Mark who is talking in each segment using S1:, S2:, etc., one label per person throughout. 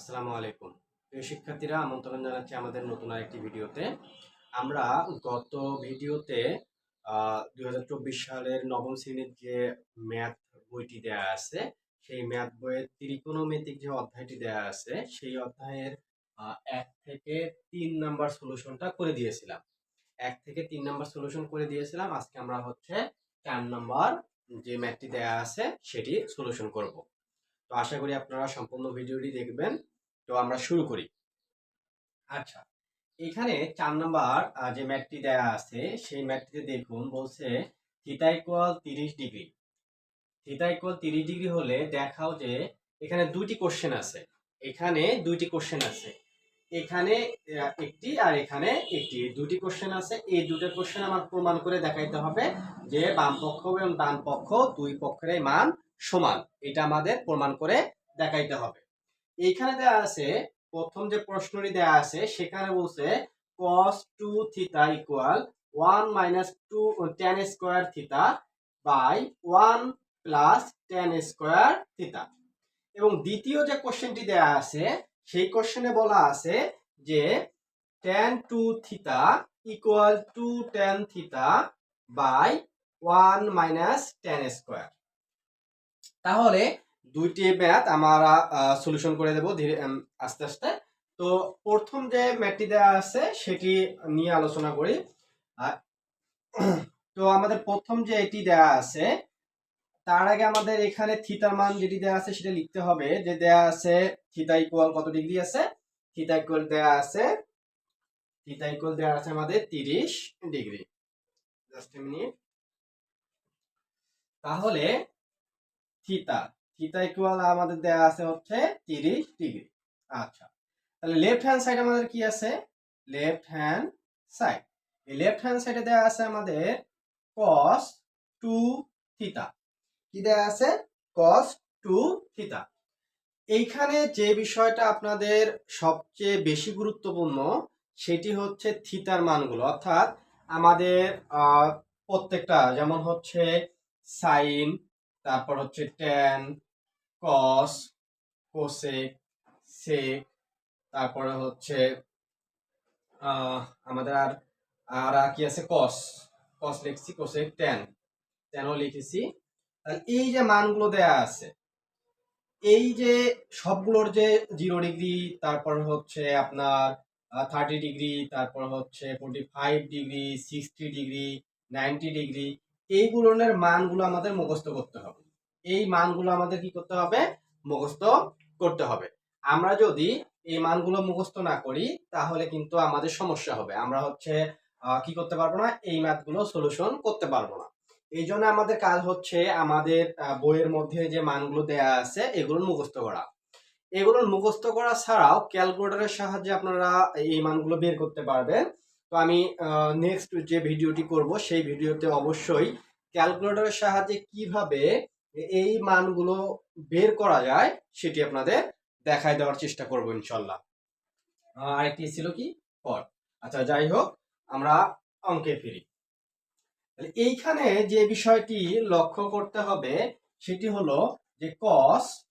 S1: আসসালামু আলাইকুম। প্রিয় শিক্ষার্থীরা, আমন্ত্রণ জানাচ্ছি আমাদের নতুন আরেকটি ভিডিওতে। আমরা গত ভিডিওতে দু হাজার চব্বিশ সালের নবম শ্রেণির যে ম্যাথ বইটি দেয়া আছে, সেই ম্যাথ বইয়ের ত্রিকোণমিতিক যে অধ্যায়টি দেয়া আছে, সেই অধ্যায়ের এক থেকে তিন নাম্বার সলিউশনটা করে দিয়েছিলাম। এক থেকে তিন নাম্বার সলিউশন করে দিয়েছিলাম। আজকে আমরা হচ্ছে চার নাম্বার যে ম্যাথটি দেয়া আছে, সেটি সলিউশন করব। তো আশা করি আপনারা সম্পূর্ণ ভিডিওটি দেখবেন। তো আমরা শুরু করি। আচ্ছা এখানে চার নাম্বার যে ম্যাথটি দেয়া আছে, সেই ম্যাথটিতে দেখুন বলছে থিটা ইকুয়াল তিরিশ ডিগ্রি থিটা ইকুয়াল তিরিশ ডিগ্রি হলে দেখাও যে এখানে দুইটি কোশ্চেন আছে। এখানে দুইটি কোশ্চেন আছে। এখানে একটি আর এখানে একটি। দুটি কোশ্চেন আছে। এই দুটো কোশ্চেন আমার প্রমাণ করে দেখাইতে হবে যে বাম পক্ষ এবং ডান পক্ষ দুই পক্ষের মান সমান। এটা আমাদের প্রমাণ করে দেখাইতে হবে। এইখানে দেয়া আছে, প্রথম যে প্রশ্নটি দেয়া আছে, সেখানে বলছে cos 2 theta equal 1 minus 2 tan square theta by 1 plus tan square theta এবং দ্বিতীয় যে কোশ্চেনটি দেয়া আছে, সেই কোশ্চেনে বলা আছে যে tan 2 theta equal to tan theta by 1 minus tan square তাহলে দুইটি ম্যাথ আমরা সলিউশন করে দেব ধীরে আস্তে আস্তে। তো প্রথম যে ম্যাথটি দেওয়া আছে সেটি নিয়ে আলোচনা করি। তো আমাদের প্রথম যে এটি দেওয়া আছে, তার আগে আমাদের এখানে থিতার মান যেটি দেওয়া আছে সেটা লিখতে হবে। যে দেওয়া আছে থিতা ইকুয়াল কত ডিগ্রি আছে? থিতা ইকুয়াল দেওয়া আছে থিতা ইকুয়াল দেওয়া আছে আমাদের তিরিশ ডিগ্রি। Just minute. তাহলে থিতা থিতা ইকুয়াল আমাদের দেয়া আছে হচ্ছে তিরিশ ডিগ্রি। আচ্ছা তাহলে লেফট হ্যান্ড সাইড আমাদের কি আছে? লেফট হ্যান্ড সাইড এই লেফট হ্যান্ড সাইডে দেওয়া আছে আমাদের cos টু থিতা কি দেওয়া আছে? cos টু থিতা এইখানে যে বিষয়টা আপনাদের সবচেয়ে বেশি গুরুত্বপূর্ণ, সেটি হচ্ছে থিতার মানগুলো। অর্থাৎ আমাদের প্রত্যেকটা, যেমন হচ্ছে সাইন তারপর হচ্ছে ট্যান কস কোসেক সেক তারপরে হচ্ছে আমাদের আর আর কি আছে কস কস লিখছি কোসেক ট্যান ট্যানও লিখেছি। তাহলে এই যে মানগুলো দেয়া আছে, এই যে সবগুলোর যে জিরো ডিগ্রি তারপর হচ্ছে আপনার থার্টি ডিগ্রি তারপর হচ্ছে forty five degree sixty degree ninety degree এইগুলোর মানগুলো আমাদের মুখস্থ করতে হবে। এই মানগুলো আমাদের কি করতে হবে? মুখস্থ করতে হবে। আমরা যদি এই মানগুলো মুখস্থ না করি, তাহলে কিন্তু আমাদের সমস্যা হবে। আমরা হচ্ছে কি করতে পারব না? এই ম্যাথগুলো সলিউশন করতে পারব না। এই জন্য আমাদের কাজ হচ্ছে আমাদের বইয়ের মধ্যে যে মানগুলো দেয়া আছে এগুলো মুখস্থ করা। এগুলোর মুখস্থ করা ছাড়াও ক্যালকুলেটরের সাহায্যে আপনারা এই মানগুলো বের করতে পারবেন। তো আমি নেক্সট যে ভিডিওটি করব, সেই ভিডিওতে অবশ্যই ক্যালকুলেটরের সাহায্যে কীভাবে এই মানগুলো বের করা যায়, সেটি আপনাদের দেখায় দেওয়ার চেষ্টা করব ইনশাল্লাহ। আরেকটি ছিল কি? পর। আচ্ছা যাই হোক, আমরা অঙ্কে ফিরি। এইখানে যে বিষয়টি লক্ষ্য করতে হবে, সেটি হলো যে কস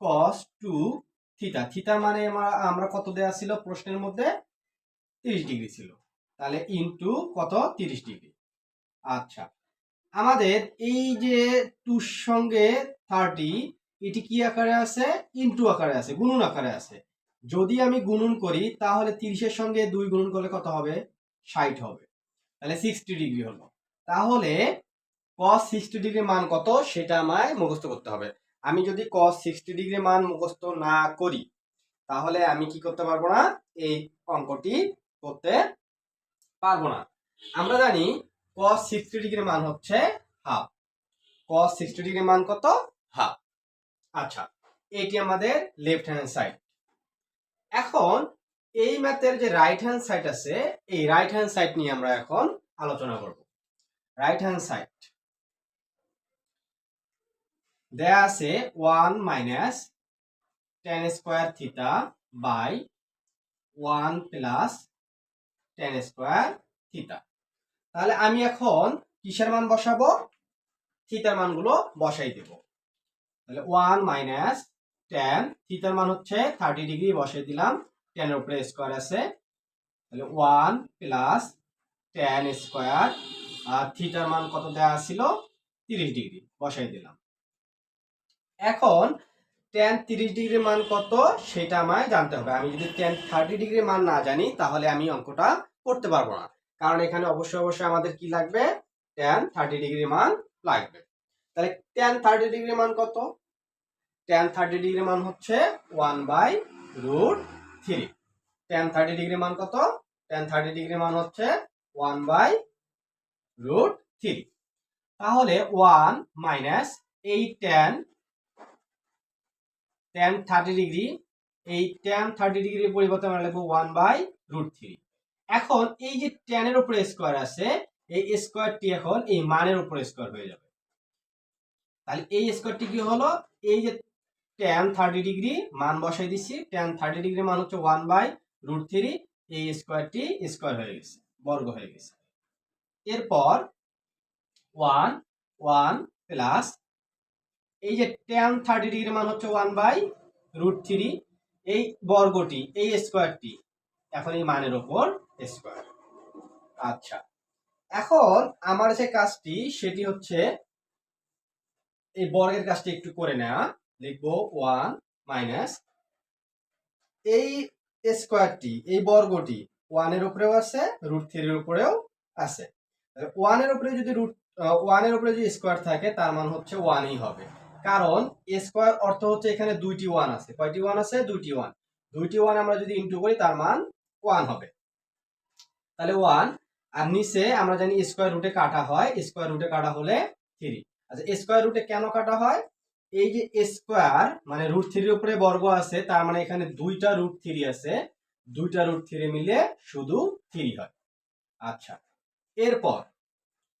S1: কস টু থিতা থিতা মানে আমরা আমরা কত দেয়া ছিল? প্রশ্নের মধ্যে তিরিশ ডিগ্রি ছিল। তাহলে ইনটু কত? তিরিশ ডিগ্রি। আচ্ছা আমাদের এই যে টুর সঙ্গে থার্টি এটি কি আকারে আছে? ইনটু আকারে আছে, গুণন আকারে আছে। যদি আমি গুণন করি, তাহলে তিরিশের সঙ্গে দুই গুণন করলে কত হবে? ষাট হবে। তাহলে সিক্সটি ডিগ্রি হলো। তাহলে কস সিক্সটি ডিগ্রি মান কত? সেটা আমায় মুখস্থ করতে হবে। আমি যদি cos সিক্সটি ডিগ্রি মান মুখস্থ না করি, তাহলে আমি কি করতে পারব না? এই অঙ্কটি করতে পারব না। আমরা জানি cos সিক্সটি ডিগ্রি মান হচ্ছে হাফ cos সিক্সটি ডিগ্রি মান কত? হাফ আচ্ছা এটি আমাদের লেফট হ্যান্ড সাইড এখন, এই ম্যাথের যে রাইট হ্যান্ড সাইড আছে, এই রাইট হ্যান্ড সাইড নিয়ে আমরা এখন আলোচনা করব। রাইট হ্যান্ড সাইড দেয়া আছে one minus tan square theta by one plus tan square theta তাহলে আমি এখন কিসের মান বসাবো? থিতার মানগুলো বসাই দেব। তাহলে ওয়ান মাইনাস টেন থিতার মান হচ্ছে থার্টি ডিগ্রি বসিয়ে দিলাম ট্যানের উপরে স্কোয়ার আছে। তাহলে ওয়ান প্লাস টেন স্কোয়ার, আর থিটার মান কত দেওয়া ছিল? তিরিশ ডিগ্রি, বসাই দিলাম। এখন টেন তিরিশ ডিগ্রির মান কত সেটা আমায় জানতে হবে। আমি যদি টেন থার্টি ডিগ্রির মান না জানি, তাহলে আমি অঙ্কটা করতে পারব না। কারণ এখানে অবশ্যই অবশ্যই আমাদের কি লাগবে? ট্যান থার্টি ডিগ্রি মান লাগবে। তাহলে ট্যান থার্টি ডিগ্রি মান কত? ট্যান থার্টি ডিগ্রি মান হচ্ছে one by root three tan thirty degree মান কত? ট্যান থার্টি ডিগ্রি মান হচ্ছে ওয়ান বাই রুট থ্রি তাহলে ওয়ান মাইনাস এই ট্যান ট্যান থার্টি ডিগ্রি এই ট্যান থার্টি ডিগ্রির পরিবর্তে আমরা লিখব ওয়ান বাই রুট থ্রি এখন এই যে ট্যানের উপরে স্কোয়ার আছে, এই স্কোয়ারটি এখন এই মানের উপরে স্কোয়ার হয়ে যাবে। তাহলে এই স্কোয়ারটি কি হলো? এই যে টেন থার্টি ডিগ্রি মান বসাই দিচ্ছি। টেন থার্টি ডিগ্রি মান হচ্ছে ওয়ান বাই রুট থ্রি এই স্কোয়ারটি স্কোয়ার হয়ে গেছে, বর্গ হয়ে গেছে। এরপর ওয়ান ওয়ান প্লাস এই যে টেন থার্টি ডিগ্রি মান হচ্ছে ওয়ান বাই রুট থ্রি এই বর্গটি, এই স্কোয়ারটি এখন এই মানের ওপর স্কোয়ার আচ্ছা। এখন আমার যে কাজটি, সেটি হচ্ছে এই বর্গের কাজটি একটু করে নেওয়া লিখব ওয়ান মাইনাস এই স্কোয়ারটি এই বর্গটি ওয়ানের উপরেও আছে, রুট থ্রির উপরেও আছে। ওয়ানের উপরে যদি রুট ওয়ানের উপরে যদি স্কোয়ার থাকে, তার মান হচ্ছে ওয়ানই হবে। কারণ স্কোয়ার অর্থ হচ্ছে এখানে দুইটি ওয়ান আছে। কয়টি ওয়ান আছে? দুইটি ওয়ান। দুইটি ওয়ান আমরা যদি ইন্টু করি, তার মান ওয়ান হবে। তাহলে ওয়ান আর নিচে আমরা জানি স্কোয়ার রুটে কাটা হয় স্কোয়ার রুটে কাটা হলে থ্রি আচ্ছা স্কোয়ার রুটে কেন কাটা হয়? এই যে স্কোয়ার মানে রুট থ্রির উপরে বর্গ আছে, তার মানে এখানে দুইটা রুট থ্রি আছে, দুইটা রুট থ্রি মিলে শুধু থ্রি হয়। আচ্ছা এরপর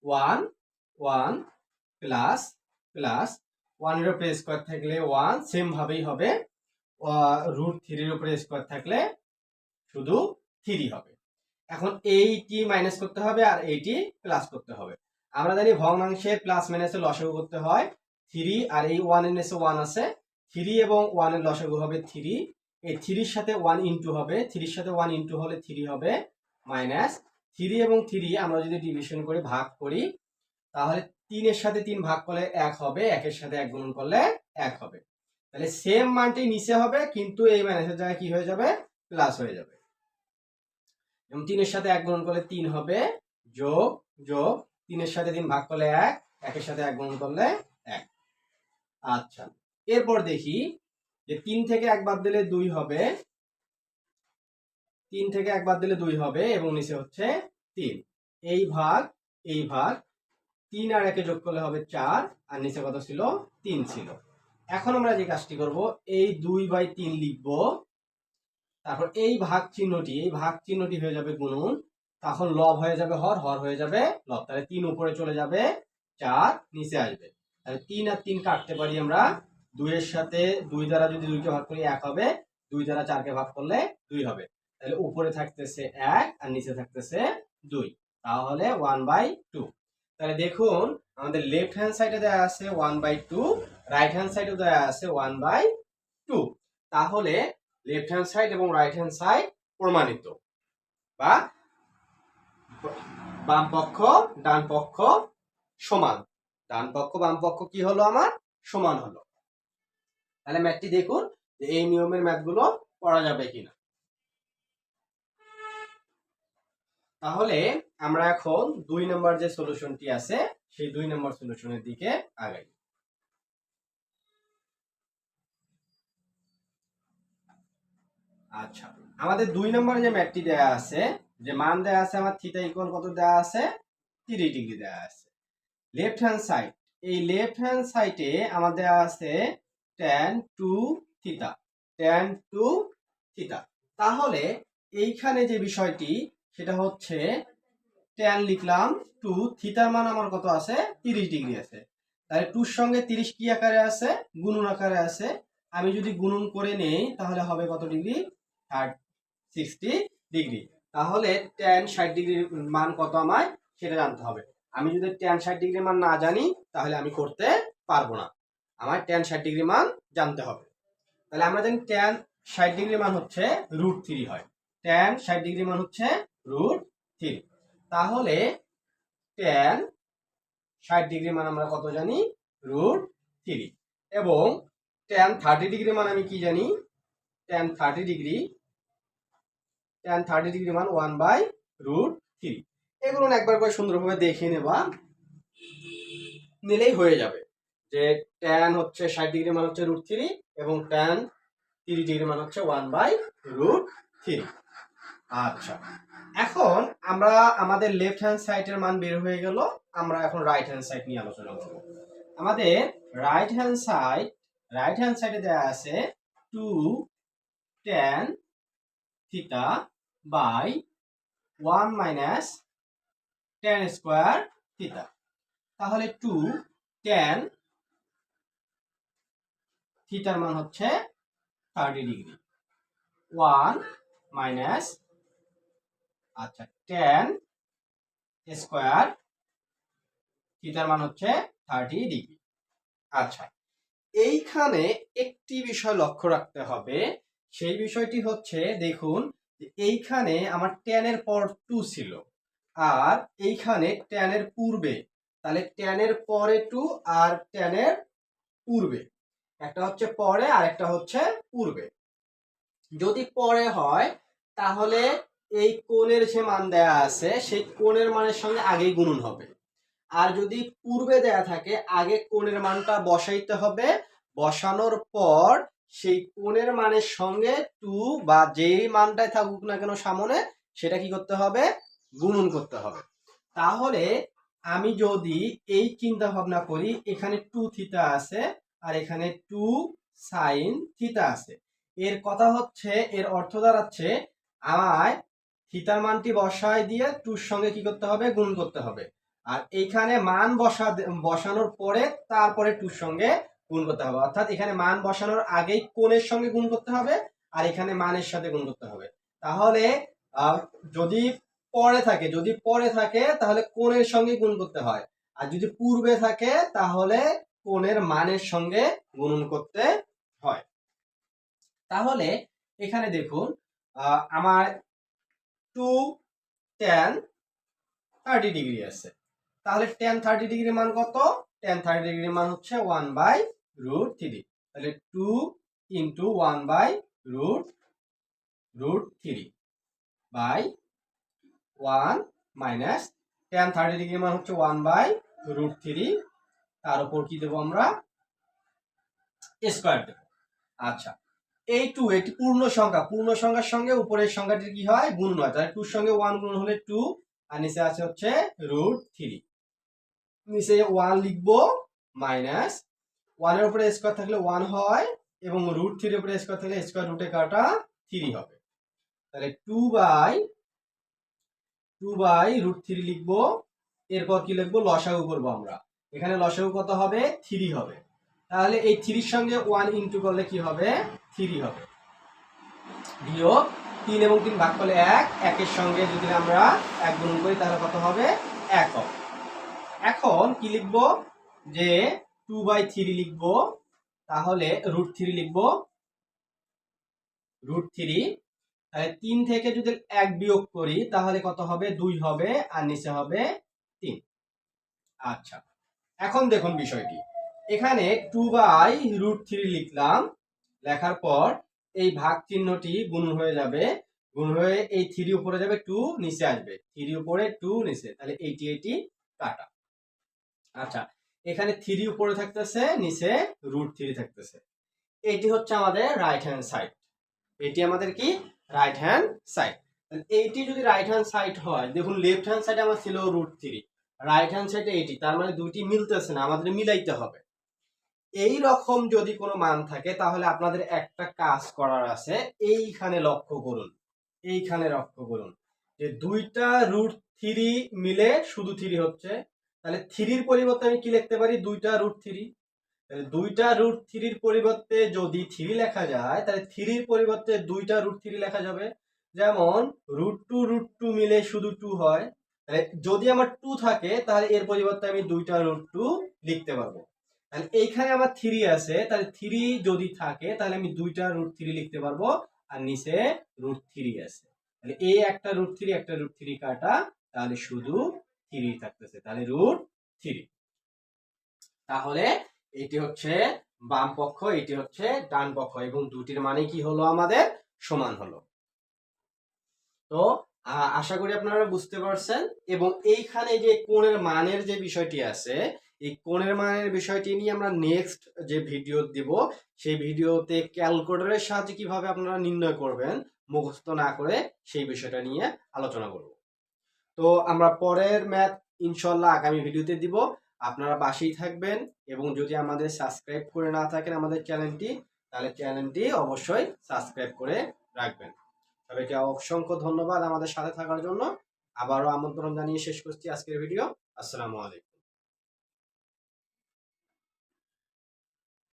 S1: ওয়ান ওয়ান প্লাস প্লাস ওয়ানের উপরে স্কোয়ার থাকলে ওয়ান সেম ভাবেই হবে। রুট থ্রির উপরে স্কোয়ার থাকলে শুধু থ্রি হবে। এখন এইটি মাইনাস করতে হবে আর এইটি প্লাস করতে হবে। আমরা জানি ভগ্নাংশে প্লাস মাইনাসে লসাগু করতে হয় থ্রি আর এই ওয়ানের নিচে ওয়ান আছে। থ্রি এবং ওয়ানের লসাগু হবে থ্রি এই থ্রির সাথে ওয়ান ইন্টু হবে। থ্রির সাথে ওয়ান ইন্টু হলে থ্রি হবে মাইনাস থ্রি এবং থ্রি আমরা যদি ডিভিশন করে, ভাগ করি, তাহলে তিনের সাথে তিন ভাগ করলে এক হবে একের সাথে এক গুণন করলে এক হবে। তাহলে সেম মানটি নিচে হবে, কিন্তু এই মাইনাসের জায়গায় কি হয়ে যাবে? প্লাস হয়ে যাবে। এবং তিনের সাথে এক গুণন করলে তিন হবে, যোগ যোগ, তিনের সাথে তিন ভাগ করলে এক, একের সাথে এক গুণন করলে এক। আচ্ছা এরপর দেখি যে তিন থেকে এক বাদ দিলে দুই হবে, তিন থেকে এক বাদ দিলে দুই হবে এবং নিচে হচ্ছে তিন। এই ভাগ এই ভাগ, তিন আর একে যোগ করলে হবে চার, আর নিচে কত ছিল? তিন ছিল। এখন আমরা যে কাজটি করব, এই দুই বাই তিন লিখব তারপর এই ভাগ চিহ্নটি এই ভাগ চিহ্নটি হয়ে যাবে গুণন, তখন লব হয়ে যাবে হর হর হয়ে যাবে লব। তাহলে তিন উপরে চলে যাবে, চার নিচে আসবে। তাহলে তিন আর তিন কাটতে পারি আমরা, দুইয়ের সাথে দুই দ্বারা যদি দুইকে ভাগ করি, এক হবে। দুই দ্বারা চারকে ভাগ করলে দুই হবে। তাহলে উপরে থাকতেছে এক আর নিচে থাকতেছে দুই। তাহলে ওয়ান বাই টু তাহলে দেখুন, আমাদের লেফট হ্যান্ড সাইডে দেওয়া আছে one by two right hand সাইডে দেওয়া আছে ওয়ান বাই টু তাহলে লেফট হ্যান্ড সাইড এবং রাইট হ্যান্ড সাইড প্রমাণিত। বা বাম পক্ষ, ডান পক্ষ সমান। ডান পক্ষ, বাম পক্ষ কি হলো আমার? সমান হলো। তাহলে ম্যাথটি দেখুন যে এই নিয়মের ম্যাথগুলো করা যাবে কিনা। তাহলে আমরা এখন দুই নম্বর যে সলিউশনটি আছে, সেই দুই নম্বর সলিউশনের দিকে আগাই। আচ্ছা আমাদের দুই নম্বরে যে ম্যাটটি দেয়া আছে, যে মান দেয়া আছে, আমার থিটা ইকুয়াল কত দেয়া আছে? তিরিশ ডিগ্রি দেয়া আছে। লেফট হ্যান্ড সাইড এই লেফট হ্যান্ড সাইডে আমার দেয়া আছে tan two theta tan two theta তাহলে এইখানে যে বিষয়টি, সেটা হচ্ছে ট্যান লিখলাম টু থিটার মান আমার কত আছে? তিরিশ ডিগ্রি আছে। তাহলে টুর সঙ্গে তিরিশ কি আকারে আছে? গুণন আকারে আছে। আমি যদি গুণন করে নেই, তাহলে হবে কত ডিগ্রি? Third sixty degree. তাহলে ট্যান ষাট ডিগ্রির মান কত আমায়? সেটা জানতে হবে। আমি যদি ট্যান ষাট ডিগ্রির মান না জানি, তাহলে আমি করতে পারব না। আমার ট্যান ষাট ডিগ্রি মান জানতে হবে। তাহলে আমরা জানি ট্যান ষাট ডিগ্রি মান হচ্ছে রুট থ্রি হয়। ট্যান ষাট ডিগ্রি মান হচ্ছে রুট থ্রি তাহলে ট্যান ষাট ডিগ্রি মান আমরা কত জানি? রুট থ্রি এবং ট্যান থার্টি ডিগ্রি মান আমি কি জানি? Tan thirty degree tan thirty degree মান ওয়ান বাই রুট থ্রি এগুলো একবার করে সুন্দরভাবে দেখে নেবা। নিলেই হয়ে যাবে। যে ট্যান হচ্ছে ষাট ডিগ্রি মান হচ্ছে রুট থ্রি এবং ট্যান তিরিশ ডিগ্রি মান হচ্ছে ওয়ান বাই রুট থ্রি আচ্ছা। এখন আমরা আমাদের লেফট হ্যান্ড সাইডের মান বের হয়ে গেল। আমরা এখন রাইট হ্যান্ড সাইড নিয়ে আলোচনা করব। আমাদের right hand side right hand সাইডে দেওয়া আছে two tan theta by one minus tan square theta তাহলে টু টেন থিটার মান হচ্ছে থার্টি ডিগ্রি ওয়ান মাইনাস আচ্ছা টেন স্কোয়ার থিটার মান হচ্ছে থার্টি ডিগ্রি আচ্ছা এইখানে একটি বিষয় লক্ষ্য রাখতে হবে। সেই বিষয়টি হচ্ছে, দেখুন এইখানে আমার টেনের পর টু ছিল। আর এইখানে টেনের পূর্বে, তাহলে টেনের পরে টু আর টেনের পূর্বে। একটা হচ্ছে পরে আর একটা হচ্ছে পূর্বে। যদি পরে হয়, তাহলে এই কোণের যে মান দেয়া আছে, সেই কোণের মানের সঙ্গে আগেই গুণন হবে। আর যদি পূর্বে দেয়া থাকে, আগে কোণের মানটা বসাইতে হবে। বসানোর পর সেই কোণের মানের সঙ্গে টু বা যেই মানটাই থাকুক না কেন সামনে, সেটা কি করতে হবে? গুণন করতে হবে। তাহলে আমি যদি এই চিন্তা ভাবনা করি, এখানে টু থিতা আছে আর এখানে টু সাইন থিতা আছে। এর কথা হচ্ছে, এর অর্থ দাঁড়াচ্ছে, আমায় থিতার মানটি বসায় দিয়ে টুর সঙ্গে কি করতে হবে? গুণ করতে হবে। আর এইখানে মান বসা, বসানোর পরে তারপরে টুর সঙ্গে গুণ করতে হবে। অর্থাৎ এখানে মান বসানোর আগেই কোণের সঙ্গে গুণ করতে হবে আর এখানে মানের সাথে গুণ করতে হবে। তাহলে যদি পরে থাকে, যদি পরে থাকে, তাহলে কোণের সঙ্গে গুণ করতে হয়। আর যদি পূর্বে থাকে, তাহলে কোণের মানের সঙ্গে গুণন করতে হয়। তাহলে, এখানে দেখুন আমার টু টেন থার্টি ডিগ্রি আছে। তাহলে টেন থার্টি ডিগ্রি মান কত? টেন থার্টি ডিগ্রি মান হচ্ছে ওয়ান বাই রুট থ্রি তাহলে two into one by root root three by one minus tan thirty degree মান হচ্ছে ওয়ান বাই রুট থ্রি তার উপর কি দেবো আমরা? স্কোয়ার দেবো। আচ্ছা এই টু এটি পূর্ণ সংখ্যা, পূর্ণ সংখ্যার সঙ্গে উপরের সংখ্যাটি কি হয়? গুণ হয় তাহলে টুর সঙ্গে ওয়ান গুণ হলে টু আর নিচে আছে হচ্ছে রুট থ্রি নিচে ওয়ান লিখব মাইনাস ওয়ানের উপরে স্কোয়ার থাকলে ওয়ান হয় এবং রুট থ্রির উপরে স্কোয়ার থাকলে স্কোয়ার রুটে কাটা থ্রি হবে। তাহলে two by two by root three লিখব, এরপর কি লিখব? লসাগু করব আমরা। এখানে লসাগু কত হবে? থ্রি হবে। তাহলে এই থ্রির সঙ্গে ওয়ান ইন্টু করলে কি হবে? থ্রি হবে। বিয়োগ তিন এবং তিন ভাগ করলে এক, একের সঙ্গে যদি আমরা এক গুণ করি তাহলে কত হবে? এক হবে। এখন কি লিখব? যে টু বাই থ্রি লিখব, তাহলে রুট থ্রি লিখব। রুট থ্রি তাহলে তিন থেকে যদি এক বিয়োগ করি, তাহলে কত হবে? দুই হবে, আর নিচে হবে তিন। আচ্ছা এখন দেখুন বিষয়টি। এখানে টু বাই রুট থ্রি লিখলাম, লেখার পর এই ভাগ চিহ্নটি গুণ হয়ে যাবে, গুণ হয়ে এই থ্রি উপরে যাবে টু নিচে আসবে। থ্রি উপরে টু নিচে, তাহলে এইটি এইটি কাটা। আচ্ছা এখানে থ্রি উপরে থাকতেছে, নিচে রুট থ্রি থাকতেছে। এটি হচ্ছে আমাদের রাইট হ্যান্ড সাইড এটি আমাদের কি? রাইট হ্যান্ড সাইড এইটি যদি রাইট হ্যান্ড সাইড হয়, দেখুন লেফট হ্যান্ড সাইডে আমার ছিল রুট থ্রি রাইট হ্যান্ড সাইডে এইটি তার মানে দুইটি মিলতেছে না, আমাদের মিলাইতে হবে। এই রকম যদি কোনো মান থাকে, তাহলে আপনাদের একটা কাজ করার আছে, এইখানে লক্ষ্য করুন, এইখানে লক্ষ্য করুন। যে দুইটা রুট থ্রি মিলে শুধু থ্রি হচ্ছে তাহলে থ্রির পরিবর্তে আমি কি লিখতে পারি? দুইটা রুট থ্রি তাহলে দুইটা রুট থ্রির পরিবর্তে যদি থ্রি লেখা যায়, তাহলে থ্রির পরিবর্তে দুইটা রুট থ্রি লেখা যাবে। যেমন রুট টু রুট টু মিলে শুধু টু হয়। তাহলে যদি আমার টু থাকে, তাহলে এর পরিবর্তে আমি দুইটা রুট টু লিখতে পারব। তাহলে এইখানে আমার থ্রি আছে, তাহলে থ্রি যদি থাকে, তাহলে আমি দুইটা রুট থ্রি লিখতে পারব। আর নিচে রুট থ্রি আছে। তাহলে এই একটা রুট থ্রি একটা রুট থ্রি কাটা, তাহলে শুধু থ্রি থাকতেছে, তাহলে রুট থ্রি। তাহলে এটি হচ্ছে বাম পক্ষ, এটি হচ্ছে ডান পক্ষ, এবং দুটির মানে কি হলো আমাদের? সমান হলো। তো আশা করি আপনারা বুঝতে পারছেন, এবং এইখানে যে কোণের মানের যে বিষয়টি আছে, এই কোণের মানের বিষয়টি নিয়ে আমরা নেক্সট যে ভিডিও দিব, সেই ভিডিওতে ক্যালকুলেটরের সাহায্যে কীভাবে আপনারা নির্ণয় করবেন, মুখস্থ না করে সেই বিষয়টা নিয়ে আলোচনা করব। তো আমরা পরের ম্যাথ ইনশাল্লাহ আগামী ভিডিওতে দিব। আপনারা বাসেই থাকবেন এবং যদি আমাদের সাবস্ক্রাইব করে না থাকেন আমাদের চ্যানেলটি, তাহলে চ্যানেলটি অবশ্যই সাবস্ক্রাইব করে রাখবেন। সবাইকে অসংখ্য ধন্যবাদ আমাদের সাথে থাকার জন্য। আবারও আমন্ত্রণ জানিয়ে শেষ করছি আজকের ভিডিও। আসসালামু আলাইকুম।